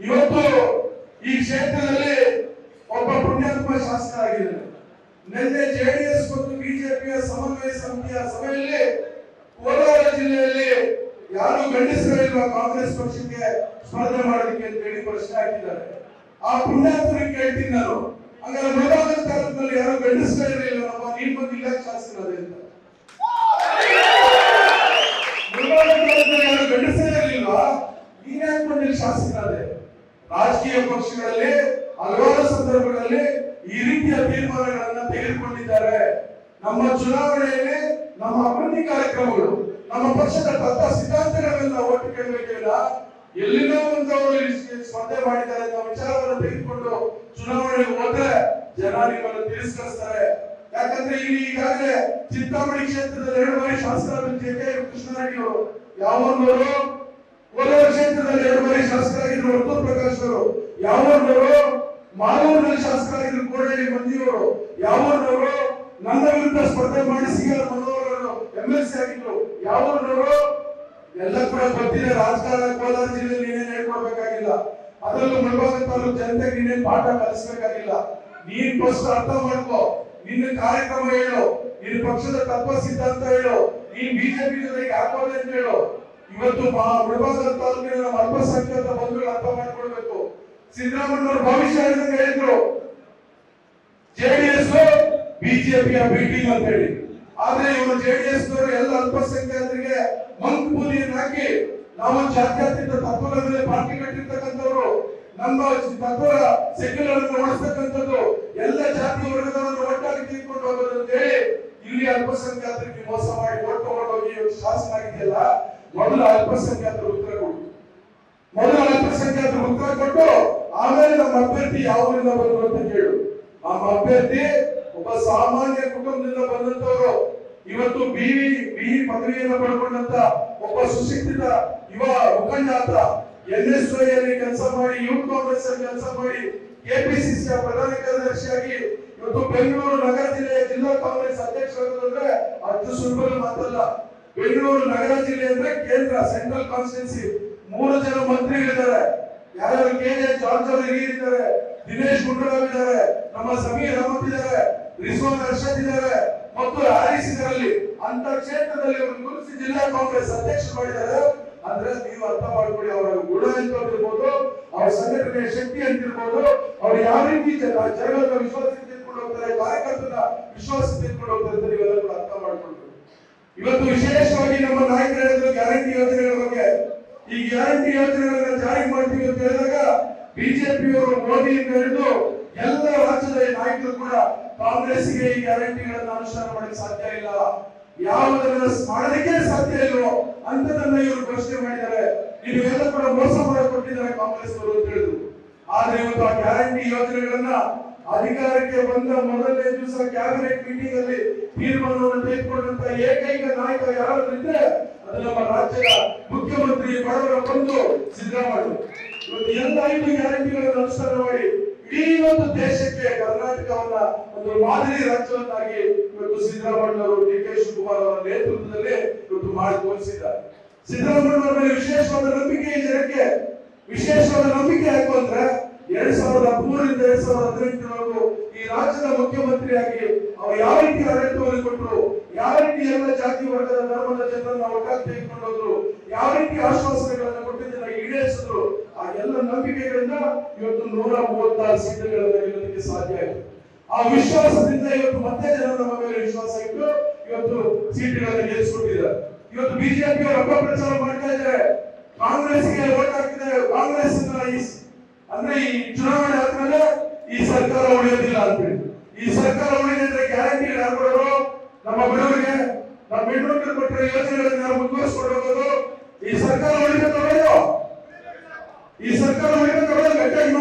ಇವತ್ತು ಈ ಕ್ಷೇತ್ರದಲ್ಲಿ ಒಬ್ಬ ಪುಣ್ಯಾತ್ಮ ಶಾಸಕರಾಗಿದ್ದಾರೆ ನಿನ್ನೆ ಜೆಡಿಎಸ್ ಮತ್ತು ಬಿಜೆಪಿಯ ಸಮನ್ವಯ ಸಮಿತಿಯ ಸಭೆಯಲ್ಲಿ ಕೋಲಾರ ಜಿಲ್ಲೆಯಲ್ಲಿ ಯಾರು ಗಂಡಿಸಿರಲಿಲ್ಲ ಕಾಂಗ್ರೆಸ್ ಪಕ್ಷಕ್ಕೆ ಸ್ಪರ್ಧೆ ಮಾಡಲಿಕ್ಕೆ ಅಂತ ಹೇಳಿ ಪ್ರಶ್ನೆ ಹಾಕಿದ್ದಾರೆ. ಆ ಪುಣ್ಯಾತ್ಮರಿಗೆ ಕೇಳ್ತೀನಿ ನಾನು. ಹಂಗಾದ್ರೆ ಮುಳಬಾಗಿಲು ಯಾರು ಗಂಡಸರಿರಲಿಲ್ಲಪ್ಪ ನೀನ್ ಬಂದು ಶಾಸಕರಾದೆ ಅಂತ. ಯಾರು ಗಂಡಸರೇ ಇರಲಿಲ್ವಾ ನೀನ್ ಯಾಕೆ ಬಂದಿಲ್ಲ ಶಾಸಕರಾದೆ ರಾಜಕೀಯ ಪಕ್ಷಗಳಲ್ಲಿ, ಹಲವಾರು ಸಂದರ್ಭಗಳಲ್ಲಿ ಈ ರೀತಿಯ ತೀರ್ಮಾನಗಳನ್ನ ತೆಗೆದುಕೊಂಡಿದ್ದಾರೆ. ನಮ್ಮ ಚುನಾವಣೆಯಲ್ಲಿ ನಮ್ಮ ಅಭಿವೃದ್ಧಿ ಕಾರ್ಯಕ್ರಮಗಳು, ನಮ್ಮ ಪಕ್ಷದ ತತ್ವ ಸಿದ್ಧಾಂತಗಳನ್ನ ಒಟ್ಟು ಕೇಳಬೇಕಿಲ್ಲ ಎಲ್ಲಿನೋ ಒಂದು ಅವರು ಸ್ಪರ್ಧೆ ಮಾಡಿದ್ದಾರೆ ಅನ್ನೋ ವಿಚಾರವನ್ನು ತೆಗೆದುಕೊಂಡು ಚುನಾವಣೆಗೆ ಹೋದ್ರೆ ಜನ ನಿಮ್ಮನ್ನು ತಿರಸ್ಕರಿಸ್ತಾರೆ. ಯಾಕಂದ್ರೆ ಇಲ್ಲಿ ಈಗಾಗಲೇ ಚಿಂತಾಮಣಿ ಕ್ಷೇತ್ರದಲ್ಲಿ ಎರಡು ಬಾರಿ ಶಾಸಕರಾದ ಜೆ ಕೆ. ಕೃಷ್ಣಾರೆಡ್ಡಿ ಅವರು, ಯಾವೊಂದವರು ಕೋಲಾರ ಕ್ಷೇತ್ರದಲ್ಲಿ ಎರಡು ಬಾರಿ ಶಾಸಕರಾಗಿದ್ರು ವರ್ತೂರ್ ಪ್ರಕಾಶ್ ಅವರು, ಯಾವೂರಿನವರು? ಮಾಲೂರಿನಲ್ಲಿ ಶಾಸಕರಾಗಿದ್ರು ಕೋಡಳ್ಳಿ ಮಂದಿಯವರು, ಯಾವೂರಿನವರು? ನನ್ನ ವಿರುದ್ಧ ಸ್ಪರ್ಧೆ ಮಾಡಿ ಸಿ ಆರ್ ಮನೋಹರ್ ಅವರು ಎಂ ಎಲ್ ಸಿ ಆಗಿದ್ರು, ಯಾವೂರಿನವರು? ಎಲ್ಲ ಕೂಡ ಗೊತ್ತಿದೆ, ರಾಜಕಾರಣ ಕೋಲಾರ ಜಿಲ್ಲೆಯಲ್ಲಿ ನೀನೇನ್ ಹೇಳ್ಕೊಡ್ಬೇಕಾಗಿಲ್ಲ. ಅದರಲ್ಲೂ ಮುಳಬಾಗ ತಾಲೂಕು ಜನತೆಗೆ ನೀನೇನ್ ಪಾಠ ಕಲಿಸ್ಬೇಕಾಗಿಲ್ಲ. ನೀನ್ ಫಸ್ಟ್ ಅರ್ಥ ಮಾಡ್ಕೋ, ನಿನ್ನ ಕಾರ್ಯಕ್ರಮ ಹೇಳು, ನಿನ್ನ ಪಕ್ಷದ ತತ್ವ ಸಿದ್ಧಾಂತ ಹೇಳು, ನೀನ್ ಬಿಜೆಪಿ ಜೊತೆಗೆ ಹಾಕೋದೆ ಅಂತ ಹೇಳು. ಇವತ್ತು ಮುಳಬಾಗ ತಾಲೂಕಿನ ನಮ್ಮ ಅಲ್ಪಸಂಖ್ಯಾತ ಬಂಧುಗಳು ಅರ್ಥ ಮಾಡಿಕೊಳ್ಬೇಕು ಸಿದ್ದರಾಮಯ್ಯ ಭವಿಷ್ಯ ಹೇಳಿದ್ರು? ಜೆಡಿಎಸ್ ಬಿಜೆಪಿಯ ಮೀಟಿಂಗ್ ಅಂತ ಹೇಳಿ ಆದ್ರೆ ಇವರು ಜೆಡಿಎಸ್ ನವರು ಎಲ್ಲ ಅಲ್ಪಸಂಖ್ಯಾತರಿಗೆ ಮಂಕ್ ಬೂದಿಯನ್ನು ಹಾಕಿ ನಾವು ಜಾತ್ಯತೀತ ತತ್ವದಲ್ಲಿ ಪಾರ್ಟಿ ಕಟ್ಟಿರ್ತಕ್ಕಂಥವ್ರು, ನಮ್ಮ ತತ್ವ ಸೆಕ್ಯುಲರ್ ಓಡಿಸ್ತಕ್ಕಂಥದ್ದು, ಎಲ್ಲ ಜಾತಿ ವರ್ಗದವರನ್ನು ಒಟ್ಟಾಗಿ ತೆಗೆದುಕೊಂಡು ಹೋಗೋದು ಅಂತ ಹೇಳಿ ಇಲ್ಲಿ ಅಲ್ಪಸಂಖ್ಯಾತರಿಗೆ ಮೋಸ ಮಾಡಿ ಓಟ್ ಹೋಗಿ ಶಾಸನ ಆಗಿದೆಯಲ್ಲ ಮೊದಲು ಅಲ್ಪಸಂಖ್ಯಾತರು ಉತ್ತರ ಕೊಡು. ಮೊದಲು ಅಲ್ಪಸಂಖ್ಯಾತರು ಉತ್ತರ ಕೊಟ್ಟು ಆಮೇಲೆ ನಮ್ಮ ಅಭ್ಯರ್ಥಿ ಯಾವ ಊರಿಂದ ಬಂದ್ರು ಅಂತ ಕೇಳು. ನಮ್ಮ ಅಭ್ಯರ್ಥಿ ಒಬ್ಬ ಸಾಮಾನ್ಯ ಕುಟುಂಬದಿಂದ ಬಂದಂತವರು ಇವತ್ತು ಬಿವಿ ಬಿಇ ಪದವಿಯನ್ನು ಪಡ್ಕೊಂಡಂತ ಒಬ್ಬ ಸುಶಿಕ್ಷಿತ ಯುವ ಮುಖಂಡ ಎನ್ ಎಸ್ ಅಲ್ಲಿ ಕೆಲಸ ಮಾಡಿ ಯೂತ್ ಕಾಂಗ್ರೆಸ್ ಅಲ್ಲಿ ಕೆಲಸ ಮಾಡಿ, ಕೆಪಿಸಿಸಿ ಪ್ರಧಾನ ಕಾರ್ಯದರ್ಶಿಯಾಗಿ ಇವತ್ತು ಬೆಂಗಳೂರು ನಗರ ಜಿಲ್ಲೆಯ ಜಿಲ್ಲಾ ಕಾಂಗ್ರೆಸ್ ಅಧ್ಯಕ್ಷರಾಗೋದಂದ್ರೆ ಅಷ್ಟು ಸುಲಭದ ಮಾತಲ್ಲ. ಬೆಂಗಳೂರು ನಗರ ಜಿಲ್ಲೆ ಅಂದ್ರೆ ಕೇಂದ್ರ ಸೆಂಟ್ರಲ್ ಕಾನ್ಸ್ಟಿಟ್ಯೂನ್ಸಿ ಮೂರು ಜನ ಮಂತ್ರಿಗಳಿದ್ದಾರೆ. ಯಾರು ಕೆ ಜೆ ಜಾರ್ಜ್ ಅವರು ದಿನೇಶ್ ಗುಂಡೂರಾವ್ ಇದ್ದಾರೆ. ನಮ್ಮ ಸಮೀರ್ ಅಹಮದ್ ಇದ್ದಾರೆ. ರಿಸ್ವಾನ್ ಅರ್ಷದ್ ಇದ್ದಾರೆ. ಮತ್ತು ಹ್ಯಾರಿಸ್ ಇದರಲ್ಲಿ ಅಂತ ಕ್ಷೇತ್ರದಲ್ಲಿ ಅವರು ಗುರುತಿಸಿ ಜಿಲ್ಲಾ ಕಾಂಗ್ರೆಸ್ ಅಧ್ಯಕ್ಷ ಮಾಡಿದ್ದಾರೆ. ಅಂದ್ರೆ ನೀವು ಅರ್ಥ ಮಾಡ್ಕೊಳ್ಳಿ, ಅವರ ಗುಣ ಅಂತ ಇರ್ಬೋದು ಅವರ ಸಂಘಟನೆಯ ಶಕ್ತಿ ಅಂತ ಇರ್ಬೋದು ಅವ್ರು ಯಾವ ರೀತಿ ಜನ ಜನರನ್ನ ವಿಶ್ವಾಸ ತೆಗೆದುಕೊಂಡು ಹೋಗ್ತಾರೆ, ಕಾರ್ಯಕರ್ತನ ವಿಶ್ವಾಸ ತೆಗೆದುಕೊಂಡು ಹೋಗ್ತಾರೆ ನೀವೆಲ್ಲ ಕೂಡ ಅರ್ಥ ಮಾಡ್ಕೊಳ್ಬೇಕು ಇವತ್ತು ವಿಶೇಷವಾಗಿ ನಮ್ಮ ನಾಯಕರು ಹೇಳಿದ್ರು ಗ್ಯಾರಂಟಿ ಯೋಜನೆಗಳ ಬಗ್ಗೆ. ಈ ಗ್ಯಾರಂಟಿ ಯೋಜನೆಗಳನ್ನ ಜಾರಿ ಮಾಡ್ತೀವಿ ಅಂತ ಹೇಳಿದಾಗ ಬಿಜೆಪಿಯವರು ಮೋದಿಯಿಂದ ಹಿಡಿದು ಎಲ್ಲ ರಾಜ್ಯದ ನಾಯಕರು ಕೂಡ ಕಾಂಗ್ರೆಸ್ಗೆ ಈ ಗ್ಯಾರಂಟಿಗಳನ್ನ ಅನುಷ್ಠಾನ ಮಾಡಕ್ಕೆ ಸಾಧ್ಯ ಇಲ್ಲ. ಯಾವುದನ್ನ ಮಾಡೋದಕ್ಕೆ ಸಾಧ್ಯ ಇಲ್ಲವೋ ಅಂತ ನನ್ನ ಇವರು ಪ್ರಶ್ನೆ ಮಾಡಿದ್ದಾರೆ. ನೀವು ಎಲ್ಲ ಕೂಡ ಮೋಸ ಮಾಡಿಕೊಟ್ಟಿದ್ದಾರೆ ಕಾಂಗ್ರೆಸ್ ಅವರು ಅಂತ ಹೇಳಿದ್ರು. ಆದ್ರೆ ಇವತ್ತು ಆ ಗ್ಯಾರಂಟಿ ಯೋಜನೆಗಳನ್ನ ಅಧಿಕಾರಕ್ಕೆ ಬಂದ ಮೊದಲನೇ ದಿವಸ ಕ್ಯಾಬಿನೆಟ್ ಮೀಟಿಂಗ್ ಅಲ್ಲಿ ತೀರ್ಮಾನವನ್ನು ತೆಗೆದುಕೊಂಡಂತ ಏಕೈಕ ನಾಯಕ ಯಾರು ಇದ್ರೆ ಅದು ನಮ್ಮ ರಾಜ್ಯದ ಮುಖ್ಯಮಂತ್ರಿ ಬಡವರ ಬಂದು ಸಿದ್ದರಾಮಯ್ಯ. ಇವತ್ತು ಎಲ್ಲ ಐದು ಗ್ಯಾರಂಟಿಗಳನ್ನು ಅನುಷ್ಠಾನ ಮಾಡಿ ಇಡೀ ಒಂದು ದೇಶಕ್ಕೆ ಕರ್ನಾಟಕವನ್ನ ಒಂದು ಮಾದರಿ ರಾಜ್ಯವನ್ನಾಗಿ ಇವತ್ತು ಸಿದ್ದರಾಮಯ್ಯ ಅವರು ಡಿ ಕೆ ಶಿವಕುಮಾರ್ ಅವರ ನೇತೃತ್ವದಲ್ಲಿ ಇವತ್ತು ಮಾಡಿ ತೋರಿಸಿದ್ದಾರೆ. ಸಿದ್ದರಾಮಯ್ಯ ಅವರ ಮೇಲೆ ವಿಶೇಷವಾದ ನಂಬಿಕೆ ಜನಕ್ಕೆ ವಿಶೇಷವಾದ ನಂಬಿಕೆ ಯಾಕು ಅಂದ್ರೆ ಎರಡ್ ಸಾವಿರದ ಹದಿಮೂರರಿಂದ ಎರಡ್ ಸಾವಿರದ ಹದಿನೆಂಟರವರೆಗೂ ಈ ರಾಜ್ಯದ ಮುಖ್ಯಮಂತ್ರಿಯಾಗಿ ಅವರು ಯಾವ ರೀತಿ ಆಡಳಿತವನ್ನು ಕೊಟ್ಟರು ಯಾವ ರೀತಿ ಎಲ್ಲ ಜಾತಿ ವರ್ಗದ ಧರ್ಮದ ಜನರನ್ನ ಒಟ್ಟಾಗಿ ತೆಗೆದುಕೊಂಡು ಯಾವ ರೀತಿ ಆಶ್ವಾಸನೆಗಳನ್ನು ಕೊಟ್ಟಿದ್ದನ್ನ ಈಡೇರಿಸಿದ್ರು, ಆ ಎಲ್ಲ ನಂಬಿಕೆಗಳಿಂದ ಇವತ್ತು ನೂರ ಮೂವತ್ತಾರು ಸೀಟುಗಳನ್ನ ಗೆಲ್ಲೋದಕ್ಕೆ ಸಾಧ್ಯ ಆಯಿತು. ಆ ವಿಶ್ವಾಸದಿಂದ ಇವತ್ತು ಮತ್ತೆ ಜನ ನಮ್ಮ ಮೇಲೆ ವಿಶ್ವಾಸ ಇಟ್ಟು ಇವತ್ತು ಸೀಟುಗಳನ್ನ ಗೆಲ್ಲಿಸಿಕೊಟ್ಟಿದ್ದಾರೆ. ಇವತ್ತು ಬಿಜೆಪಿ ಅವರು ಅಪಪ್ರಚಾರ ಮಾಡ್ತಾ ಇದ್ದಾರೆ. ಕಾಂಗ್ರೆಸ್ಗೆ ಓಟ್ ಹಾಕಿದ್ದಾರೆ. ಕಾಂಗ್ರೆಸ್ ಅಂದ್ರೆ ಈ ಚುನಾವಣೆ ಆದ್ಮೇಲೆ ಈ ಸರ್ಕಾರ ಉಳಿಯೋದಿಲ್ಲ ಅಂತೇಳಿ ಈ ಸರ್ಕಾರ ಉಳಿದ್ರೆ ಗ್ಯಾರಂಟಿ ಯಾರು ನಮ್ಮ ಬಡವರಿಗೆ, ನಮ್ಮ ಹೆಣ್ಣು ಕೊಟ್ಟರೆ ಯೋಜನೆಗಳನ್ನ ಮುಂದುವರಿಸ್ಕೊಂಡು ಈ ಸರ್ಕಾರ ಉಳಿದ ಈ ಸರ್ಕಾರ ಉಳಿದ ಗಟ್ಟಿಯಾಗಿ